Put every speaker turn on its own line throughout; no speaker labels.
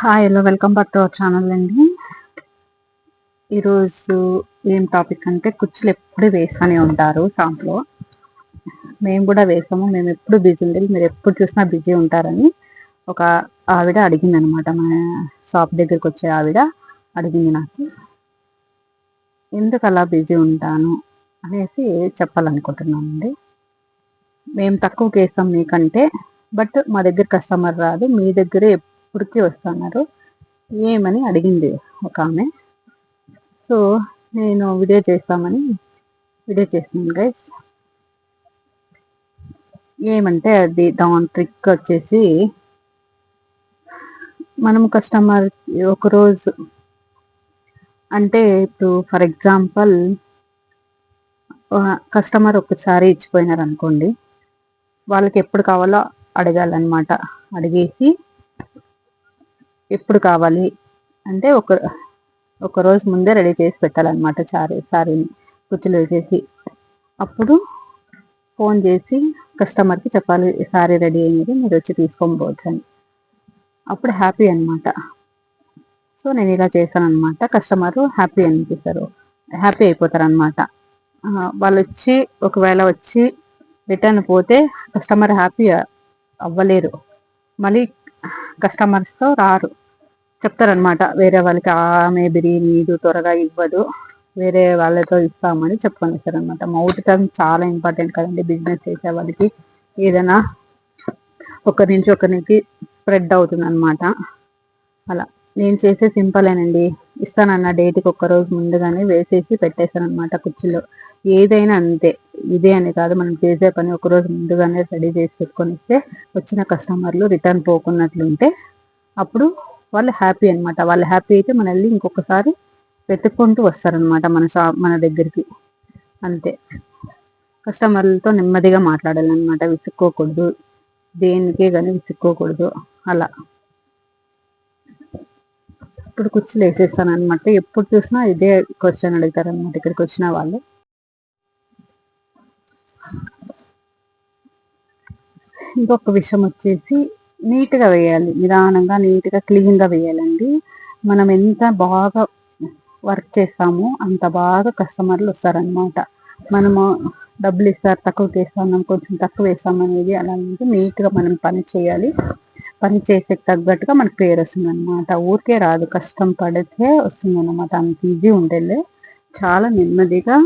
Hi hello welcome back to our channel అండి. ఈరోజు ఏం టాపిక్ అంటే కుర్చీలు ఎప్పుడు వేస్తూనే ఉంటారు షాప్లో మేము కూడా వేసాము మేము ఎప్పుడు బిజీ ఉండేది మీరు ఎప్పుడు చూసినా బిజీ ఉంటారని ఒక ఆవిడ అడిగింది అనమాట మన షాప్ దగ్గరికి వచ్చే ఆవిడ అడిగింది నాకు. ఎందుకు అలా బిజీ ఉంటాను అనేసి చెప్పాలనుకుంటున్నామండి మేము తక్కువ వేస్తాం మీకంటే బట్ మా దగ్గర కస్టమర్ రాదు మీ దగ్గరే ఉరికి వస్తున్నారు. ఏమని అడిగింది ఒక ఆమె. సో నేను వీడియో చేస్తామని వీడియో చేస్తున్నాను గైస్ ఏమంటే అది దాని ట్రిక్ వచ్చేసి మనం కస్టమర్ ఒకరోజు అంటే ఇప్పుడు ఫర్ ఎగ్జాంపుల్ కస్టమర్ ఒకసారి ఇచ్చిపోయినారు అనుకోండి వాళ్ళకి ఎప్పుడు కావాలో అడగాలన్నమాట. అడిగేసి ఎప్పుడు కావాలి? అంటే ఒక ఒక రోజు ముందే రెడీ చేసి పెట్టాలన్నమాట చారీ సారీని కుచ్చులు వేసేసి. అప్పుడు ఫోన్ చేసి కస్టమర్కి చెప్పాలి సారీ రెడీ అయ్యేది మీరు వచ్చి తీసుకొని అని. అప్పుడు హ్యాపీ అనమాట సో నేను ఇలా చేశాను అనమాట కస్టమర్ హ్యాపీ అనిపిస్తారు. హ్యాపీ అయిపోతారు అనమాట వాళ్ళు వచ్చి ఒకవేళ వచ్చి రిటర్న్ పోతే కస్టమర్ హ్యాపీ అవ్వలేరు. మళ్ళీ కస్టమర్స్తో రారు. చెప్తారనమాట వేరే వాళ్ళకి ఆమె బిర్యానీ ఇది త్వరగా ఇవ్వదు. వేరే వాళ్ళతో ఇస్తామని అనమాట మౌత్ టర్మ్ చాలా ఇంపార్టెంట్ కదండి బిజినెస్ చేసే వాళ్ళకి. ఏదైనా ఒకరి నుంచి ఒకరికి స్ప్రెడ్ అవుతుంది అనమాట అలా. నేను చేసే సింపులేనండి ఇస్తానన్న డేట్కి ఒక్కరోజు ముందుగానే వేసేసి పెట్టేశానమాట అనమాట కుర్చీలో. ఏదైనా అంతే. ఇదే అని కాదు మనం చేసే పని ఒకరోజు ముందుగానే రెడీ చేసి పెట్టుకొని ఇస్తే వచ్చిన కస్టమర్లు రిటర్న్ పోకున్నట్లుంటే అప్పుడు వాళ్ళు హ్యాపీ అనమాట వాళ్ళు హ్యాపీ అయితే మనల్ని ఇంకొకసారి వెతుక్కుంటూ వస్తారనమాట మన షాప్ మన దగ్గరికి. అంతే. కస్టమర్లతో నెమ్మదిగా మాట్లాడాలన్నమాట. విసుక్కోకూడదు. దేనికే కానీ విసుక్కోకూడదు. అలా. ఇప్పుడు కుర్చీలు వేసేస్తాను అనమాట ఎప్పుడు చూసినా ఇదే క్వశ్చన్ అడుగుతారనమాట ఇక్కడికి వచ్చిన వాళ్ళు. ఇంకొక విషయం వచ్చేసి నీట్గా వేయాలి. నిదానంగా నీట్గా క్లీన్గా వేయాలండి. మనం ఎంత బాగా వర్క్ చేస్తామో అంత బాగా కస్టమర్లు వస్తారనమాట మనము డబ్బులు ఇస్తారు తక్కువ చేస్తాం కొంచెం తక్కువ వేస్తాం అనేది నీట్గా మనం పని చేయాలి. పని చేసే తగ్గట్టుగా మనకు పేరు వస్తుంది అనమాట ఊరికే రాదు కష్టం పడితే వస్తుంది అనమాట అంత ఈజీ ఉండేది చాలా నెమ్మదిగా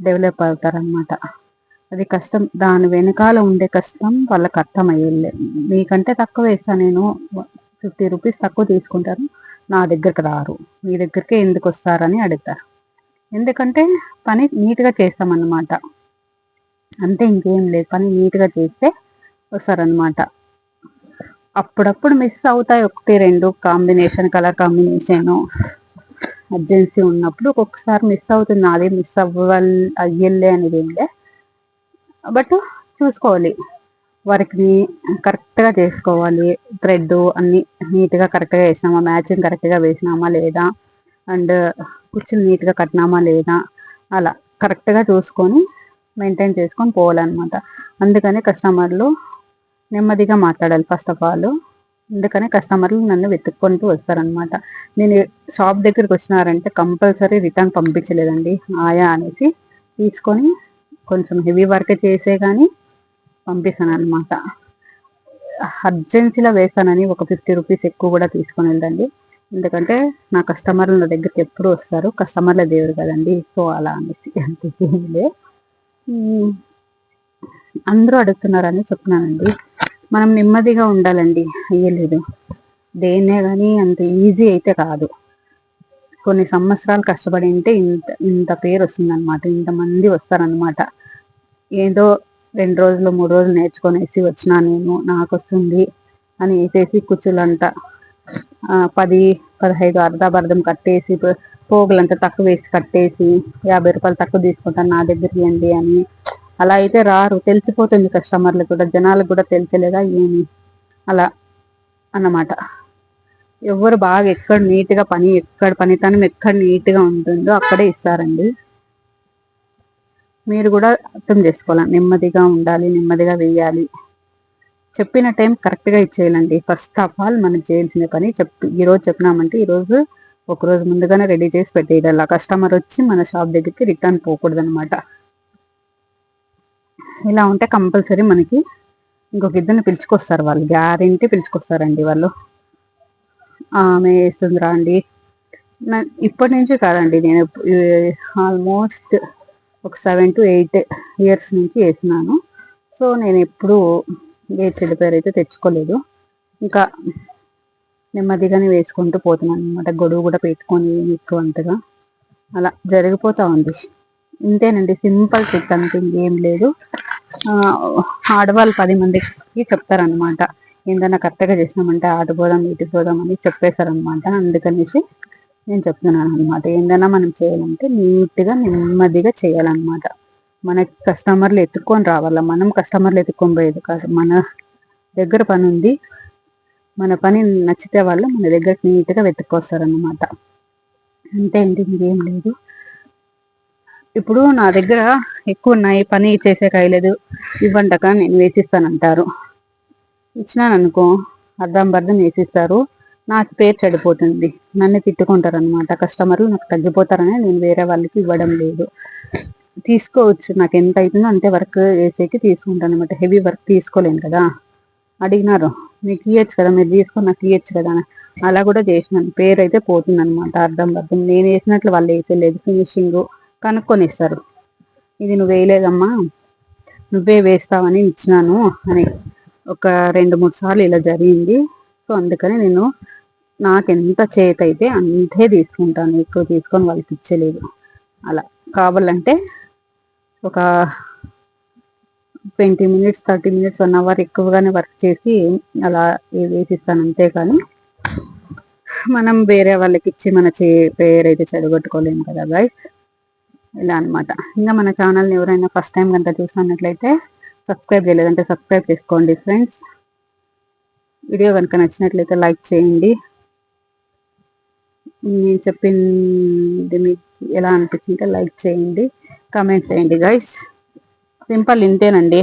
డెవలప్ అవుతారనమాట అది కష్టం. దాని వెనకాల ఉండే కష్టం వాళ్ళకి అర్థమయ్యేది మీకంటే తక్కువ వేస్తా నేను. ఫిఫ్టీ రూపీస్ తక్కువ తీసుకుంటాను నా దగ్గరకు రారు. మీ దగ్గరికే ఎందుకు వస్తారని అడుగుతారు. ఎందుకంటే పని నీట్గా చేస్తామన్నమాట. అంతే ఇంకేం లేదు. పని నీట్గా చేస్తే వస్తారనమాట అప్పుడప్పుడు మిస్ అవుతాయి. ఒకటి రెండు కాంబినేషన్ కలర్ కాంబినేషన్. అర్జెన్సీ ఉన్నప్పుడు ఒక్కొక్కసారి మిస్ అవుతుంది. నాదే మిస్ అవ్వాలి అయ్యలే అనేది ఏంటే బట్ చూసుకోవాలి. వర్క్ని కరెక్ట్గా చేసుకోవాలి. థ్రెడ్ అన్ని నీట్గా కరెక్ట్గా వేసినామా? మ్యాచింగ్ కరెక్ట్గా వేసినామా లేదా? అండ్ కుర్చీలు నీట్గా కట్టినామా లేదా? అలా కరెక్ట్గా చూసుకొని మెయింటైన్ చేసుకొని పోవాలన్నమాట. అందుకని కస్టమర్లు నెమ్మదిగా మాట్లాడాలి ఫస్ట్ ఆఫ్ ఆల్. అందుకని కస్టమర్లు నన్ను వెతుక్కుంటూ వస్తారనమాట నేను షాప్ దగ్గరికి వచ్చినారంటే కంపల్సరీ రిటర్న్ పంపించలేదండి. ఆయా అనేసి తీసుకొని కొంచెం హెవీ వర్క్ చేసే కానీ పంపిస్తాను అనమాట అర్జెన్సీలో వేస్తానని ఒక ఫిఫ్టీ రూపీస్ ఎక్కువ కూడా తీసుకొని వెళ్ళండి. ఎందుకంటే నా కస్టమర్లు నా దగ్గరికి ఎప్పుడు వస్తారు. కస్టమర్ల దేవుడు కదండి. సో అలా అనేసి అంతే అందరూ అడుగుతున్నారని చెప్తున్నానండి. మనం నెమ్మదిగా ఉండాలండి. అయ్యలేదు. దేన్నే కానీ అంత ఈజీ అయితే కాదు. కొన్ని సంవత్సరాలు కష్టపడి ఉంటే ఇంత ఇంత పేరు వస్తుందన్నమాట. ఇంతమంది వస్తారనమాట ఏదో రెండు రోజులు మూడు రోజులు నేర్చుకొనేసి వచ్చినా నేను నాకు వస్తుంది అని వేసేసి కుచ్చులంట పది పదహైదు అర్ధాబర్ధం కట్టేసి పోగులంతా తక్కువ వేసి కట్టేసి యాభై రూపాయలు తక్కువ తీసుకుంటాను నా దగ్గరికి ఇవ్వండి అని. అలా అయితే రారు. తెలిసిపోతుంది కస్టమర్లు కూడా జనాలకు కూడా తెలిసలేదా ఏమి? అలా అన్నమాట. ఎవరు బాగా ఎక్కడ నీట్గా పని ఎక్కడ పనితనం ఎక్కడ నీట్గా ఉంటుందో అక్కడే ఇస్తారండి. మీరు కూడా అర్థం చేసుకోవాలి? నెమ్మదిగా ఉండాలి నెమ్మదిగా వేయాలి. చెప్పిన టైం కరెక్ట్గా ఇచ్చేయాలండి. ఫస్ట్ ఆఫ్ ఆల్ మనం చేయాల్సిన పని చెప్పి ఈరోజు చెప్పినామంటే ఈరోజు ఒకరోజు ముందుగానే రెడీ చేసి పెట్టేయాలి. కస్టమర్ వచ్చి మన షాప్ దగ్గరికి రిటర్న్ పోకూడదు అనమాట ఇలా ఉంటే కంపల్సరీ మనకి ఇంకొక ఇద్దరిని పిలుచుకొస్తారు వాళ్ళు. గ్యారెంటీ పిలుచుకొస్తారండి వాళ్ళు. ఆమె వేస్తుందిరా అండి. ఇప్పటి నుంచి కాదండి నేను ఆల్మోస్ట్ ఒక సెవెన్ టు ఎయిట్ ఇయర్స్ నుంచి వేసినాను. సో నేను ఎప్పుడూ ఏ చెడు పేరు అయితే తెచ్చుకోలేదు. ఇంకా నెమ్మదిగానే వేసుకుంటూ పోతున్నాను అనమాట గొడుగు కూడా పెట్టుకొని ఎక్కువ అంతగా. అలా జరిగిపోతూ ఉంది. ఇంతేనండి సింపుల్ ట్రిక్ అంటే ఏం లేదు. ఆడవాళ్ళు పది మందికి చెప్తారనమాట ఏందన్నా కరెక్ట్గా చేసినామంటే ఆడిపోదాం ఇటు పోదాం అని చెప్పేశారనమాట అందుకనేసి నేను చెప్తున్నాను అనమాట ఏందన్నా మనం చేయాలంటే నీట్గా నెమ్మదిగా చేయాలన్నమాట. మన కస్టమర్లు ఎత్తుక్కొని రావాల? మనం కస్టమర్లు ఎత్తుక్కొని పోయేది కాదు మన దగ్గర పని ఉంది. మన పని నచ్చితే వాళ్ళు మన దగ్గర నీట్గా వెతుక్కొస్తారనమాట అంతే అండి ఇంకేం లేదు. ఇప్పుడు నా దగ్గర ఎక్కువ ఉన్నాయి. పని చేసే కాయలేదు. ఇవ్వంటక నేను వేసిస్తానంటారు. ఇచ్చినాను అనుకో అర్థం బర్థం వేసిస్తారు. నాకు పేరు చెడిపోతుంది. నన్ను తిట్టుకుంటారు అనమాట కస్టమర్లు నాకు తగ్గిపోతారని నేను వేరే వాళ్ళకి ఇవ్వడం లేదు. తీసుకోవచ్చు. నాకు ఎంత అవుతుందో అంతే వర్క్ చేసేకి తీసుకుంటాను అనమాట హెవీ వర్క్ తీసుకోలేను కదా. అడిగినారు. మీకు ఇవ్వచ్చు కదా? మీరు తీసుకొని నాకు ఇవ్వచ్చు కదా? అలా కూడా చేసినాను. పేరు అయితే పోతుంది అనమాట అర్థం అర్థం నేను వేసినట్లు వాళ్ళు వేసేలేదు. ఫినిషింగ్ కనుక్కొని ఇస్తారు ఇది నువ్వు వేయలేదమ్మా. నువ్వే వేస్తావని ఇచ్చినాను అని. ఒక రెండు మూడు సార్లు ఇలా జరిగింది. సో అందుకని నేను నాకు ఎంత చేత అయితే అంతే తీసుకుంటాను. ఎక్కువ తీసుకొని వాళ్ళకి ఇచ్చలేదు. అలా కావాలంటే ఒక twenty minutes thirty minutes one hour ఎక్కువగానే వర్క్ చేసి అలా వేసిస్తాను అంతే కానీ మనం వేరే వాళ్ళకి ఇచ్చి మన చే పేరైతే చెడగొట్టుకోలేము కదా గైస్ ఇలా అనమాట ఇంకా మన ఛానల్ని ఎవరైనా ఫస్ట్ టైం కనుక చూసినట్లయితే సబ్స్క్రైబ్ చేయలేదంటే సబ్స్క్రైబ్ చేసుకోండి ఫ్రెండ్స్ వీడియో కనుక నచ్చినట్లయితే లైక్ చేయండి. నేను చెప్పింది మీకు ఎలా అనిపించిందో లైక్ చేయండి కామెంట్ చేయండి గైస్ సింపుల్ ఇంతేనండి.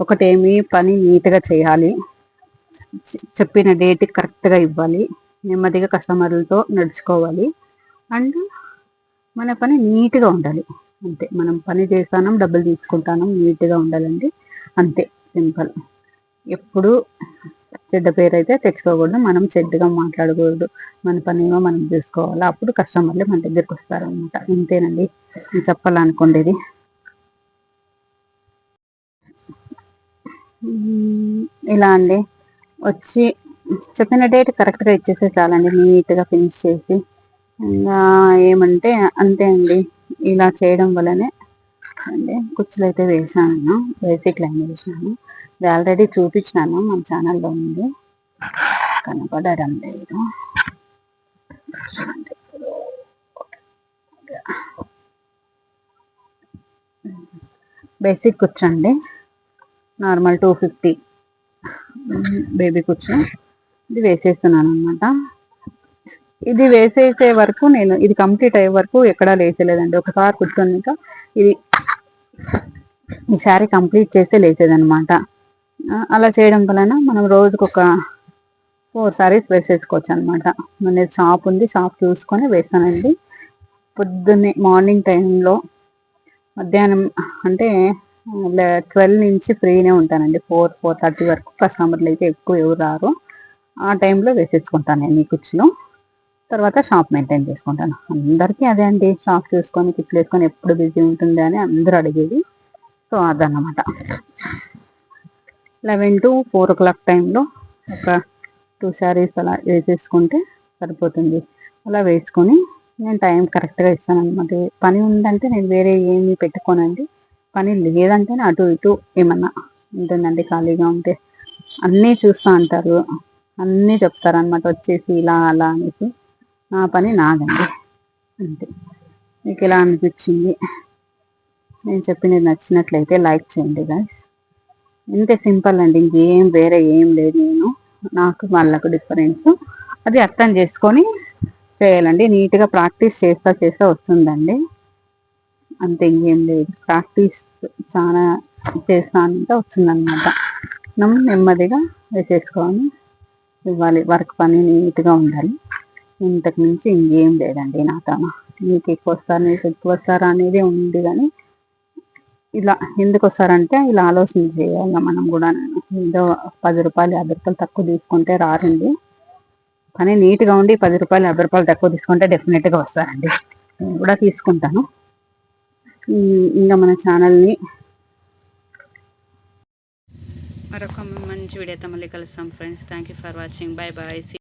ఒకటేమి పని నీట్గా చేయాలి. చెప్పిన డేట్ కరెక్ట్గా ఇవ్వాలి. నెమ్మదిగా కస్టమర్లతో నడుచుకోవాలి. అండ్ మన పని నీట్గా ఉండాలి. అంతే. మనం పని చేస్తానం డబ్బులు తీసుకుంటాను నీట్గా ఉండాలండి. అంతే. సింపుల్ ఎప్పుడు చెడ్డ పేరు అయితే తెచ్చుకోకూడదు మనం చెడ్డగా మాట్లాడకూడదు. మన పనిగా మనం చూసుకోవాలి. అప్పుడు కస్టమర్లు మన దగ్గరికి వస్తారనమాట ఇంతేనండి. చెప్పాలనుకుండేది. చెప్పాలనుకోండి ఇలా అండి. వచ్చి చెప్పిన డేట్ కరెక్ట్గా ఇచ్చేస్తే చాలండి. నీట్గా ఫినిష్ చేసి. ఇంకా ఏమంటే అంతే అండి. ఇలా చేయడం వల్లనే అండి. కుచ్చులు అయితే వేసాను బేసిక్ లైన్. వేసాను ఇది ఆల్రెడీ చూపించినాను మన ఛానల్లో ఉంది. కనపడడం లేదు. బేసిక్ కూర్చోండి. Normal two fifty. బేబీ కూర్చో. ఇది వేసేస్తున్నాను అనమాట ఇది వేసేసే వరకు నేను ఇది కంప్లీట్ అయ్యే వరకు ఎక్కడా లేచలేదండి ఒకసారి కూర్చొని ఇది ఈ కంప్లీట్ చేస్తే లేచేదనమాట అలా చేయడం వలన మనం రోజుకు ఒక ఫోర్ సారీస్ వేసేసుకోవచ్చు అనమాట మన షాప్ ఉంది షాప్ చూసుకొని వేస్తానండి. పొద్దున్నే మార్నింగ్ టైంలో మధ్యాహ్నం అంటే ట్వెల్వ్ నుంచి ఫ్రీనే ఉంటానండి. ఫోర్ ఫోర్ థర్టీ వరకు కస్టమర్లు అయితే ఎక్కువ ఎవరు రారు. ఆ టైంలో వేసేసుకుంటాను నేను ఈ కుర్చీలో. తర్వాత షాప్ మెయింటైన్ చేసుకుంటాను. అందరికీ అదే అండి. షాప్ చూసుకొని కుర్చీలు వేసుకొని ఎప్పుడు బిజీ ఉంటుంది అని అందరూ అడిగేది. సో అదన్నమాట. Eleven to four o'clock టైంలో ఒక టూ శారీస్ అలా వేసేసుకుంటే సరిపోతుంది. అలా వేసుకొని నేను టైం కరెక్ట్గా ఇస్తాను అనమాట పని ఉందంటే నేను వేరే ఏమి పెట్టుకోనండి. పని లేదంటే అటు ఇటు ఏమన్నా ఉంటుందండి ఖాళీగా ఉంటే. అన్నీ చూస్తూ అంటారు. అన్నీ చెప్తారనమాట వచ్చేసి ఇలా అలా అనేసి. నా పని నాదండి. అంతే. మీకు ఎలా అనిపించింది? నేను చెప్పినది నచ్చినట్లయితే లైక్ చేయండి గాయస్ ఇంతే సింపుల్ అండి. ఇంకేం వేరే ఏం లేదు నేను. నాకు వాళ్ళకు డిఫరెన్స్. అది అర్థం చేసుకొని చేయాలండి. నీట్గా ప్రాక్టీస్ చేస్తా చేస్తా వస్తుందండి. అంతే ఇంకేం లేదు. ప్రాక్టీస్ చాలా చేస్తా అంటే వస్తుందన్నమాట. మనం నెమ్మదిగా వేసేసుకొని ఇవ్వాలి. వర్క్ పని నీట్గా ఉండాలి. ఇంతకు మించి ఇంకేం లేదండి నాతో తమ. మీకు ఎక్కువ వస్తారు నీకు ఎక్కువ వస్తారా అనేది ఉంది కానీ ఇలా ఎందుకు వస్తారంటే ఇలా ఆలోచన చేయాలి మనం కూడా. ఏదో పది రూపాయలు యాభై రూపాయలు తక్కువ తీసుకుంటే రారండి కానీ నీట్గా ఉండి పది రూపాయలు యాభై రూపాయలు తక్కువ తీసుకుంటే డెఫినెట్గా వస్తారండి. నేను కూడా తీసుకుంటాను. ఇంకా మన ఛానల్ని
మరొక మంచి వీడియోతో మళ్ళీ కలుస్తాం friends. Thank you for watching bye bye